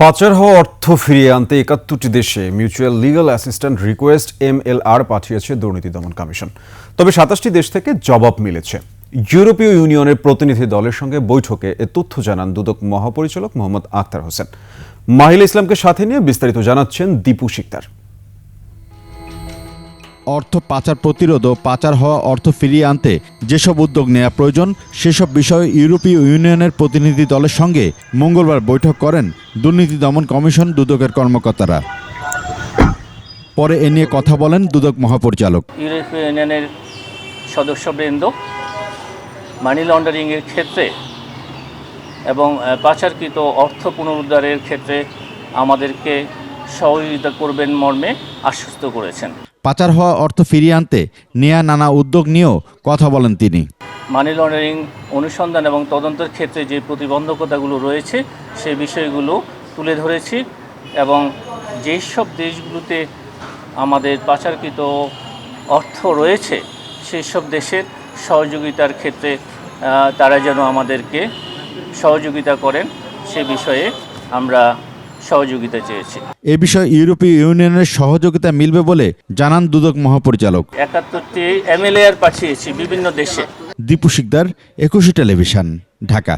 পাচার হওয়া অর্থ ফিরিয়ে আনতে একাত্তরটি দেশে mutual legal assistant request M L R পাঠিয়েছে দুর্নীতি দমন কমিশন। তবে সাতাশটি দেশ থেকে জবাব মিলেছে। ইউরোপীয় ইউনিয়নের প্রতিনিধি দলের সঙ্গে বৈঠকে এ তথ্য জানান দুদক মহাপরিচালক মোহাম্মদ আক্তার হোসেন। মাহিল ইসলামকে সাথে নিয়ে বিস্তারিত জানাচ্ছেন দীপু শিকদার। অর্থ পাচার প্রতিরোধ ও পাচার হওয়া অর্থ ফিরিয়ে আনতে যেসব উদ্যোগ নেওয়া প্রয়োজন, সেসব বিষয়ে ইউরোপীয় ইউনিয়নের প্রতিনিধি দলের সঙ্গে মঙ্গলবার বৈঠক করেন দুর্নীতি দমন কমিশন দুদকের কর্মকর্তারা। পরে এ নিয়ে কথা বলেন দুদক মহাপরিচালক। ইউরোপীয় ইউনিয়নের সদস্যবৃন্দ, মানি লন্ডারিংয়ের ক্ষেত্রে এবং পাচারকৃত অর্থ পুনরুদ্ধারের ক্ষেত্রে আমাদেরকে সহযোগিতা করবেন মর্মে আশ্বস্ত করেছেন। পাচার হওয়া অর্থ ফিরিয়ে আনতে নেয়া নানা উদ্যোগ নিয়েও কথা বলেন তিনি। মানি লন্ডারিং অনুসন্ধান এবং তদন্তের ক্ষেত্রে যে প্রতিবন্ধকতাগুলো রয়েছে সেই বিষয়গুলো তুলে ধরেছি এবং যেই সব দেশগুলোতে আমাদের পাচারকৃত অর্থ রয়েছে সেই সব দেশের সহযোগিতার ক্ষেত্রে তারা যেন আমাদেরকে সহযোগিতা করেন, সে বিষয়ে আমরা সহযোগিতা চেয়েছে। এ বিষয়ে ইউরোপীয় ইউনিয়নের সহযোগিতা মিলবে বলে জানান দুদক মহাপরিচালক। একাত্তরটি এমএলএ পাঠিয়েছি বিভিন্ন দেশে দীপু শিকদার একুশে টেলিভিশন ঢাকা।